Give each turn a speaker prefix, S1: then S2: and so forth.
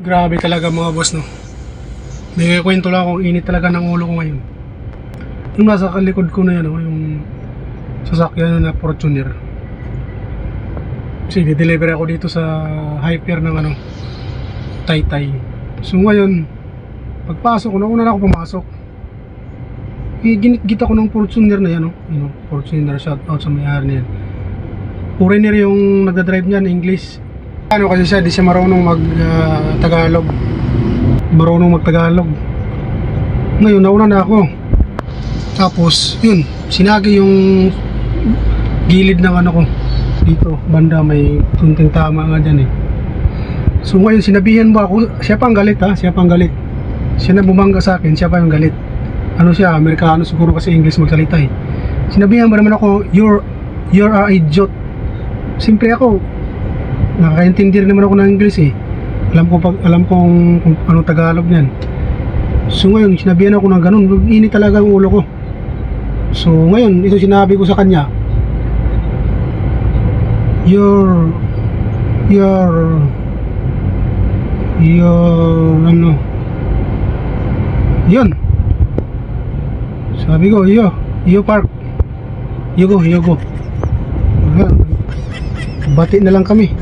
S1: Grabe talaga mga boss no. May kwento lang akong init talaga ng ulo ko ngayon. Yung nasa kalikod ko na yan, oh, yung sasakyan na Fortuner. Kasi deliver ako dito sa hyper ng ano, Taytay. So ngayon, pagpasok ko, nauna na ako pumasok. Eh, ginit-git ako ng Fortuner na yan, oh. You know, Fortuner, shout out sa may-ari na yan. Foreigner yung nagdadrive niyan, English. Ano kasi siya, di siya marunong mag-Tagalog. marunong mag-Tagalog. Ngayon, nauna na ako. Tapos, yun, sinagi yung gilid ng ano ko. Dito, banda, may kunting tama nga dyan eh. So ngayon, sinabihan mo ako, siya pa ang galit ha, siya pa ang galit. Siya na bumangga sa akin, siya pa yung galit. Ano siya, Amerikano siguro kasi English magsalita eh. Sinabihan mo naman ako, you're, you're a idiot. Siyempre ako, nakakaintindi rin naman ako ng English eh. Alam ko pag alam kong kung anong Tagalog niyan. So ngayon, sinabihan ako ng ganun, init talaga ang ulo ko. So ngayon, ito sinabi ko sa kanya. Your your your ano yun sabi ko iyo iyo park iyo go iyo go bati na lang kami